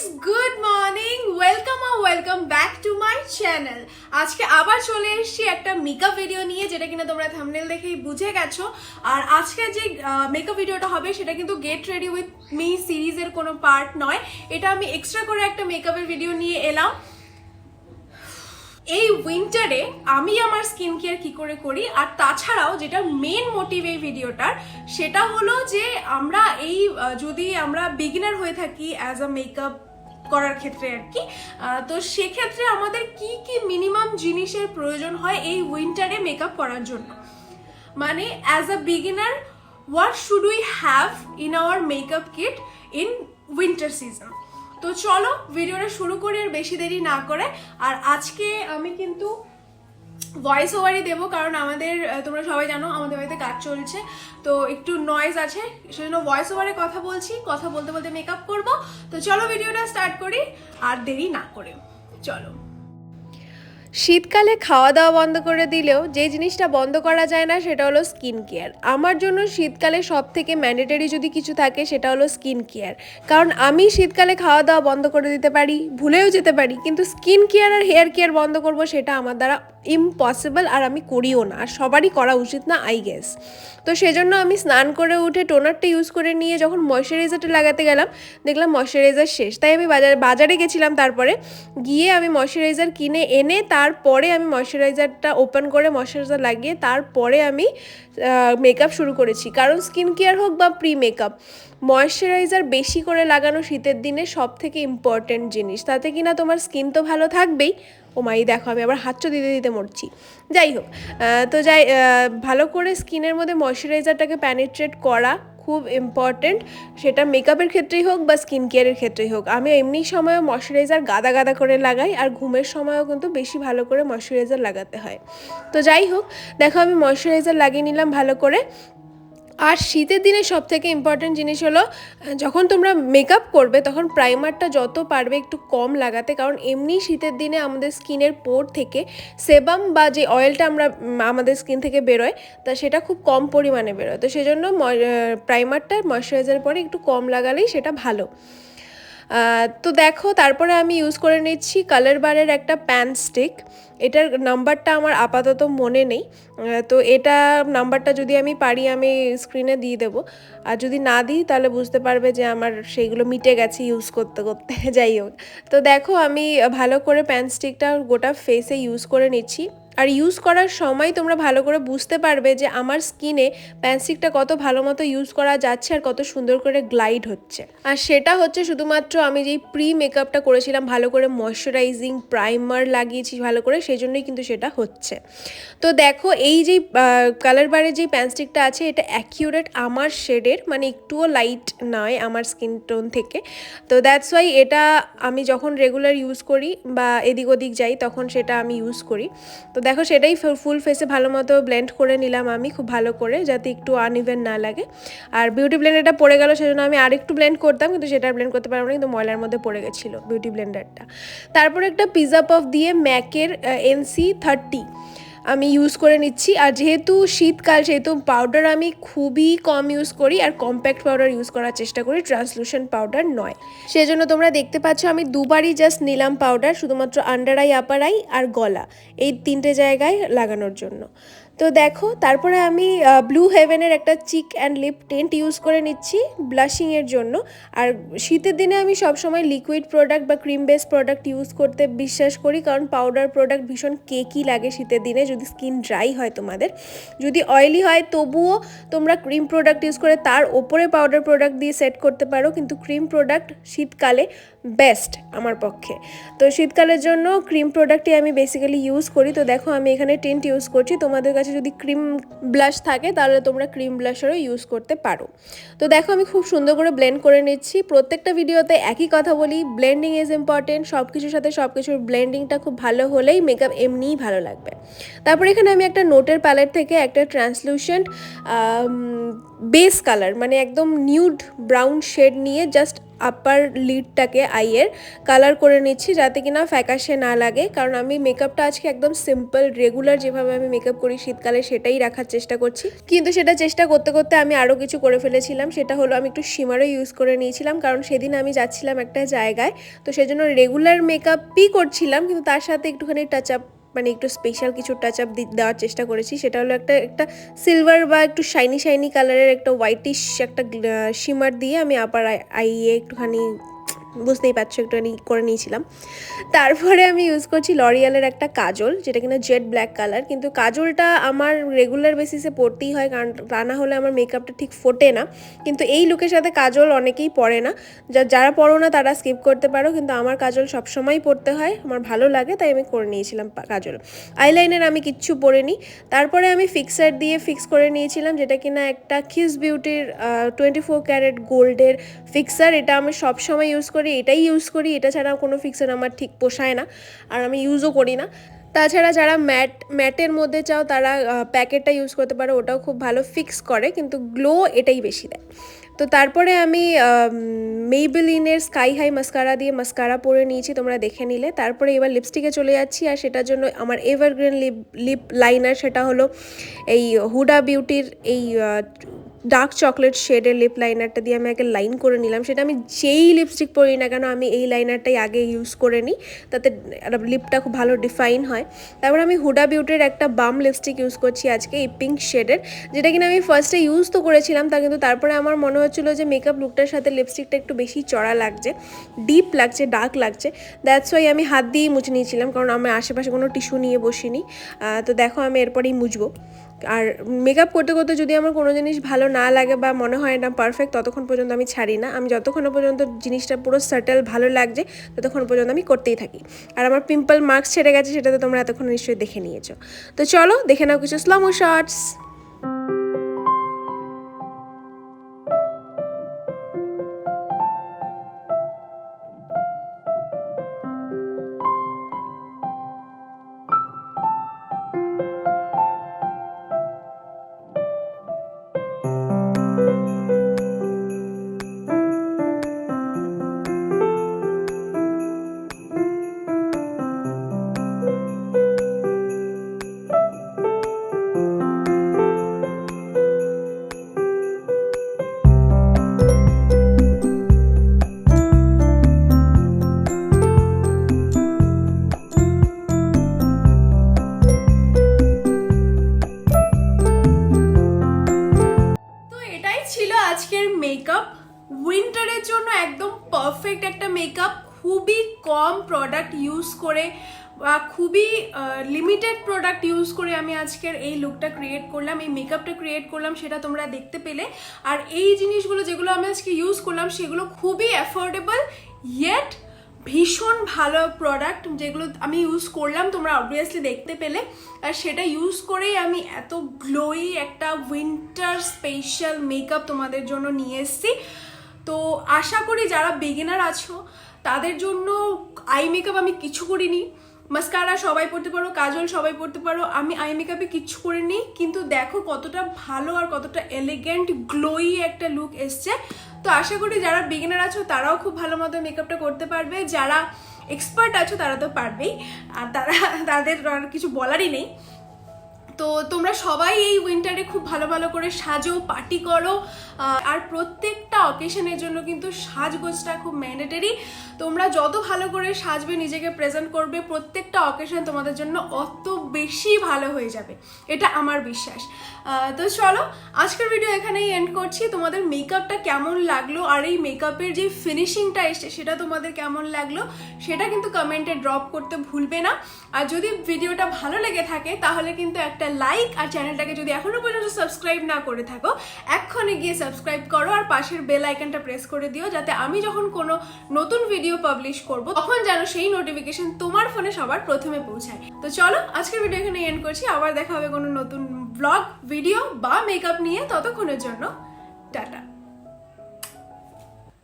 Guys good morning welcome R welcome back to my channel আজকে আবার চলে এসেছি একটা মেকআপ ভিডিও নিয়ে, যেটা কিনা তোমরা থাম্বনেল দেখেই বুঝে গেছো। আর আজকে যে মেকআপ ভিডিওটা হবে, সেটা কিন্তু গেট রেডি উইথ মি সিরিজের কোনো পার্ট নয়। এটা আমি এক্সট্রা করে একটা মেকআপের ভিডিও নিয়ে এলাম। এই উইন্টারে আমি আমার স্কিন কেয়ার কি করে করি, আর তাছাড়াও যেটা মেন মোটিভ এই ভিডিওটার সেটা হলো যে আমরা এই যদি আমরা বিগিনার হয়ে থাকি অ্যাজ আ মেকআপ করার ক্ষেত্রে আর কি। তো সেক্ষেত্রে আমাদের কি কি মিনিমাম জিনিসের প্রয়োজন হয় এই উইন্টারে মেকআপ করার জন্য? মানে as a beginner what should we have in our makeup kit in winter season তো চলো ভিডিওটা শুরু করি আর বেশি দেরি না করে। আর আজকে আমি কিন্তু ভয়েস ওভারই দেবো, কারণ আমাদের তোমরা সবাই জানো আমাদের বাড়িতে কাজ চলছে। তো একটু নয়েজ আছে, সেজন্য ভয়েস ওভারে কথা বলছি, কথা বলতে বলতে মেকআপ করব। তো চলো ভিডিওটা স্টার্ট করি, আর দেরি না করে। চলো। শীতকালে খাওয়া দাওয়া বন্ধ করে দিলেও যে জিনিসটা বন্ধ করা যায় না, সেটা হলো স্কিন কেয়ার আমার জন্য শীতকালে সব থেকে ম্যান্ডেটারি যদি কিছু থাকে, সেটা হলো স্কিন কেয়ার কারণ আমি শীতকালে খাওয়া দাওয়া বন্ধ করে দিতে পারি, ভুলেও যেতে পারি, কিন্তু স্কিন কেয়ার আর হেয়ার কেয়ার বন্ধ করব, সেটা আমার দ্বারা ইম্পসিবল আর আমি করিও না। আর সবারই করা উচিত না আই গেস তো সেজন্য আমি স্নান করে উঠে টোনারটা ইউজ করে নিয়ে যখন ময়শ্চারাইজারটা লাগাতে গেলাম, দেখলাম ময়শ্চারাইজার শেষ। তাই আমি বাজার, বাজারে গেছিলাম তারপরে, গিয়ে আমি ময়শ্চারাইজার কিনে এনে তারপরে আমি ময়শ্চারাইজারটা ওপেন করে ময়শ্চারাইজার লাগিয়ে তারপরে আমি মেকআপ শুরু করেছি। কারণ স্কিন কেয়ার হোক বা প্রি মেকআপ ময়শ্চারাইজার বেশি করে লাগানো শীতের দিনে সব থেকে ইম্পর্টেন্ট জিনিস। তাতে কিনা তোমার স্কিন তো ভালো থাকবেই। ও মাই দেখো, আমি আবার হাতটা দিতে দিতে মরছি। যাই হোক তো যাই ভালো করে স্কিনের মধ্যে ময়শ্চারাইজারটাকে প্যানিট্রেট করা খুব ইম্পর্টেন্ট সেটা মেকআপের ক্ষেত্রেই হোক বা স্কিন কেয়ারের ক্ষেত্রেই হোক। আমি এমনি সময়ও ময়শ্চারাইজার গাদা গাদা করে লাগাই আর ঘুমের সময়ও কিন্তু বেশি ভালো করে ময়শ্চারাইজার লাগাতে হয়। তো যাই হোক, দেখো আমি ময়শ্চারাইজার লাগিয়ে নিলাম ভালো করে। আর শীতের দিনে সব থেকে ইম্পর্ট্যান্ট জিনিস হলো যখন তোমরা মেকআপ করবে, তখন প্রাইমারটা যত পারবে একটু কম লাগাতে। কারণ এমনি শীতের দিনে আমাদের স্কিনের পোর থেকে সেবাম বা যে অয়েলটা আমরা আমাদের স্কিন থেকে বেরোয়, তা সেটা খুব কম পরিমাণে বেরোয়। তো সেজন্য প্রাইমারটা ময়শ্চারাইজার পরে একটু কম লাগালেই সেটা ভালো। তো দেখো, তারপরে আমি ইউজ করে নিচ্ছি কালার বারের একটা প্যান স্টিক এটার নাম্বারটা আমার আপাতত মনে নেই। তো এটা নাম্বারটা যদি আমি পারি, আমি স্ক্রিনে দিয়ে দেবো। আর যদি না দিই, তাহলে বুঝতে পারবে যে আমার সেইগুলো মিটে গেছে ইউজ করতে করতে। যাই হোক। তো দেখো, আমি ভালো করে প্যান স্টিকটা গোটা ফেসে ইউজ করে নিচ্ছি। আর ইউজ করার সময় তোমরা ভালো করে বুঝতে পারবে যে আমার স্কিনে প্যান্সিকটা কত ভালো মতো ইউজ করা যাচ্ছে আর কত সুন্দর করে গ্লাইড হচ্ছে। আর সেটা হচ্ছে শুধুমাত্র আমি যেই প্রি মেকআপটা করেছিলাম, ভালো করে ময়শ্চারাইজিং প্রাইমার লাগিয়েছি ভালো করে, সেই জন্যই কিন্তু সেটা হচ্ছে। তো দেখো এই যে কালার বারের যে প্যান্সটিকটা আছে, এটা অ্যাকিউরেট আমার শেডের মানে একটুও লাইট নয় আমার স্কিন টোন থেকে। তো দ্যাটস ওয়াই এটা আমি যখন রেগুলার ইউজ করি বা এদিক ওদিক যাই, তখন সেটা আমি ইউজ করি। তো দেখো সেটাই ফুল ফেসে ভালো মতো ব্লেন্ড করে নিলাম আমি, খুব ভালো করে, যাতে একটু আনইভেন না লাগে। আর বিউটি ব্লেন্ডারটা পড়ে গেল সেজন্য আমি আরেকটু ব্লেন্ড করতাম, কিন্তু সেটা ব্লেন্ড করতে পারব না, কিন্তু ময়লার মধ্যে পড়ে গেছিল বিউটি ব্লেন্ডারটা তারপরে একটা পিজা পফ দিয়ে ম্যাকের এনসি থার্টি আমি ইউজ করে নিচ্ছি। আর যেহেতু শীতকাল, সেহেতু পাউডার আমি খুবই কম ইউজ করি আর কম্প্যাক্ট পাউডার ইউজ করার চেষ্টা করি ট্রান্সলুশন পাউডার নয়। সেজন্য তোমরা দেখতে পাচ্ছ আমি দুবারই জাস্ট নিলাম পাউডার শুধুমাত্র আন্ডার আই আপার আই আর গলা, এই তিনটে জায়গায় লাগানোর জন্য। তো দেখো, তারপরে আমি ব্লু হেভেনের একটা cheek and lip tint use করে নিচ্ছি ব্লাশিংয়ের জন্য। আর শীতের দিনে আমি সবসময় লিকুইড প্রোডাক্ট বা ক্রিম বেস প্রোডাক্ট ইউজ করতে বিশ্বাস করি, কারণ পাউডার প্রোডাক্ট ভীষণ কেকি লাগে শীতের দিনে, যদি স্কিন ড্রাই হয় তোমাদের। যদি অয়েলি হয়, তবুও তোমরা ক্রিম প্রোডাক্ট ইউজ করে তার ওপরে পাউডার প্রোডাক্ট দিয়ে সেট করতে পারো, কিন্তু ক্রিম প্রোডাক্ট শীতকালে বেস্ট আমার পক্ষে। তো শীতকালের জন্য ক্রিম প্রোডাক্টই আমি বেসিক্যালি ইউজ করি। তো দেখো আমি এখানে টেন্ট ইউজ করছি। তোমাদের কাছে যদি ক্রিম ব্লাশ থাকে, তাহলে তোমরা ক্রিম ব্লাশারও ইউজ করতে পারো। তো দেখো আমি খুব সুন্দর করে ব্লেন্ড করে নিচ্ছি। প্রত্যেকটা ভিডিওতে একই কথা বলি। ব্লেন্ডিং ইজ ইম্পর্টেন্ট সব কিছুর সাথে সব কিছুর ব্লেন্ডিংটা খুব ভালো হলেই মেকআপ এমনিই ভালো লাগবে। তারপর এখানে আমি একটা নোটের প্যালেট থেকে একটা ট্রান্সলুশন বেস কালার মানে একদম নিউড ব্রাউন শেড নিয়ে জাস্ট আপার লিডটাকে আইয়ের কালার করে নিচ্ছি যাতে কিনা ফ্যাকাশে না লাগে। কারণ আমি মেকআপটা আজকে একদম সিম্পল রেগুলার যেভাবে আমি মেকআপ করি শীতকালে সেটাই রাখার চেষ্টা করছি। কিন্তু সেটা চেষ্টা করতে করতে আমি আরও কিছু করে ফেলেছিলাম, সেটা হলো আমি একটু সিমারও ইউজ করে নিয়েছিলাম। কারণ সেদিন আমি যাচ্ছিলাম একটা জায়গায়, তো সেজন্য রেগুলার মেকআপই করছিলাম, কিন্তু তার সাথে একটুখানি টাচ আপ মানে একটু স্পেশাল কিছু টাচ আপ দেওয়ার চেষ্টা করেছি। সেটা হলো একটা একটা সিলভার বা একটু শাইনি শাইনি কালারের একটা হোয়াইটিশ একটা শিমার দিয়ে আমি আপার আইয়ে একটুখানি বুঝতেই পারছ একটুখানি করে নিয়েছিলাম। তারপরে আমি ইউজ করছি লরিয়ালের একটা কাজল, যেটা কিনা জেড ব্ল্যাক কালার কিন্তু কাজলটা আমার রেগুলার বেসিসে পরতেই হয়, কারণ তা না হলে আমার মেকআপটা ঠিক ফোটে না। কিন্তু এই লুকের সাথে কাজল অনেকেই পরে না। যারা পরো না, তারা স্কিপ করতে পারো, কিন্তু আমার কাজল সবসময় পরতে হয়, আমার ভালো লাগে, তাই আমি করে নিয়েছিলাম কাজল। আইলাইনার আমি কিচ্ছু পরিনি। তারপরে আমি ফিক্সার দিয়ে ফিক্স করে নিয়েছিলাম, যেটা কিনা একটা কিস বিউটির টোয়েন্টি ফোর ক্যারেট গোল্ডের ফিক্সার এটা আমি সবসময় ইউজ করি। এটাই ইউজ করি, এটা ছাড়া কোনো ফিক্সার আমার ঠিক পোষায় না, আর আমি ইউজও করি না। তাছাড়া যারা ম্যাট ম্যাটের মধ্যে চাও তারা প্যাকেটটা ইউজ করতে পারো, ওটাও খুব ভালো ফিক্স করে, কিন্তু গ্লো এটাই বেশি দেয়। তো তারপরে আমি মেইবেলিনের স্কাই হাই মাস্কারা দিয়ে মাস্কারা পরে নিয়েছি, তোমরা দেখে নিলে। তারপরে এবার লিপস্টিকে চলে যাচ্ছি, আর সেটার জন্য আমার এভারগ্রিন লিপ লিপ লাইনার সেটা হলো এই হুডা বিউটির এই ডার্ক চকলেট শেডের লিপ লাইনারটা দিয়ে আমি আগে লাইন করে নিলাম। সেটা আমি যেই লিপস্টিক পরি না কেন, আমি এই লাইনারটাই আগে ইউজ করে নিই। তাতে লিপটা খুব ভালো ডিফাইন হয়। তারপর আমি হুডা বিউটির একটা বাম লিপস্টিক ইউজ করছি আজকে, এই পিঙ্ক শেডের যেটা কিনা আমি ফার্স্টে ইউজ তো করেছিলাম, তা কিন্তু তারপরে আমার মনে হচ্ছিল যে মেকআপ লুকটার সাথে লিপস্টিকটা একটু বেশি চড়া লাগছে ডিপ লাগছে ডার্ক লাগছে। দ্যাটস ওয়াই আমি হাত দিয়েই মুছে নিয়েছিলাম, কারণ আমি আশেপাশে কোনো টিস্যু নিয়ে বসিনি। তো দেখো আমি এরপরেই মুছবো। আর মেকআপ করতে করতে যদি আমার কোনো জিনিস ভালো না লাগে বা মনে হয় না পারফেক্ট ততক্ষণ পর্যন্ত আমি ছাড়ি না। আমি যতক্ষণ পর্যন্ত জিনিসটা পুরো সাটেল ভালো লাগছে, ততক্ষণ পর্যন্ত আমি করতেই থাকি। আর আমার পিম্পল মার্কস ছেড়ে গেছে সেটা তো তোমরা এতক্ষণ নিশ্চয়ই দেখে নিয়েছো। তো চলো, দেখে নাও কিছু স্লামো শর্টস মেকআপ উইন্টারের জন্য একদম পারফেক্ট একটা মেকআপ খুবই কম প্রোডাক্ট ইউজ করে, বা খুবই লিমিটেড প্রোডাক্ট ইউজ করে আমি আজকের এই লুকটা ক্রিয়েট করলাম, এই মেকআপটা ক্রিয়েট করলাম, সেটা তোমরা দেখতে পেলে। আর এই জিনিসগুলো যেগুলো আমি আজকে ইউজ করলাম, সেগুলো খুবই অ্যাফোর্ডেবল ইয়েট ভীষণ ভালো প্রোডাক্ট যেগুলো আমি ইউজ করলাম, তোমরা অবভিয়াসলি দেখতে পেলে। আর সেটা ইউজ করেই আমি এত গ্লোই একটা উইন্টার স্পেশাল মেকআপ তোমাদের জন্য নিয়ে এসেছি। তো আশা করি যারা বিগিনার আছো, তাদের জন্য আই মেকআপ আমি কিছু করিনি। মাস্কারা সবাই পড়তে পারো, কাজল সবাই পড়তে পারো, আমি আই মেকআপে কিচ্ছু নিই কিন্তু দেখো কতটা ভালো আর কতটা এলিগেন্ট গ্লোই একটা লুক এসছে। তো আশা করি যারা বিগিনার আছো, তারাও খুব ভালো মতো মেকআপটা করতে পারবে। যারা এক্সপার্ট আছো, তারা তো পারবেই। আর তারা, তাদের কিছু বলারই নেই। তো তোমরা সবাই এই উইন্টারে খুব ভালো ভালো করে সাজো পার্টি করো। আর প্রত্যেকটা অকেশনের জন্য কিন্তু সাজগোজটা খুব ম্যান্ডেটারি তোমরা যত ভালো করে সাজবে, নিজেকে প্রেজেন্ট করবে, প্রত্যেকটা অকেশন তোমাদের জন্য অত বেশি ভালো হয়ে যাবে। এটা আমার বিশ্বাস। তো চলো, আজকের ভিডিও এখানেই এন্ড করছি। তোমাদের মেকআপটা কেমন লাগল? আর এই মেকআপের যে ফিনিশিংটা এসছে, সেটা তোমাদের কেমন লাগল? সেটা কিন্তু কমেন্টে ড্রপ করতে ভুলবে না। আর যদি ভিডিওটা ভালো লেগে থাকে, তাহলে কিন্তু একটা লাইক আর চ্যানেলটাকে যদি এখনও পর্যন্ত সাবস্ক্রাইব না করে থাকো, এক্ষণে গিয়ে সাবস্ক্রাইব করো আর পাশের বেল আইকনটা প্রেস করে দিও, যাতে আমি যখন কোনো নতুন ভিডিও পাবলিশ করব, তখন যেন সেই নোটিফিকেশন তোমার ফোনে সবার প্রথমে পৌঁছায়। তো চলো, আজকের ভিডিও এখানে এন্ড করছি। আবার দেখা হবে কোনো নতুন ব্লগ ভিডিও বা মেকআপ নিয়ে ততক্ষণের জন্য, টাটা।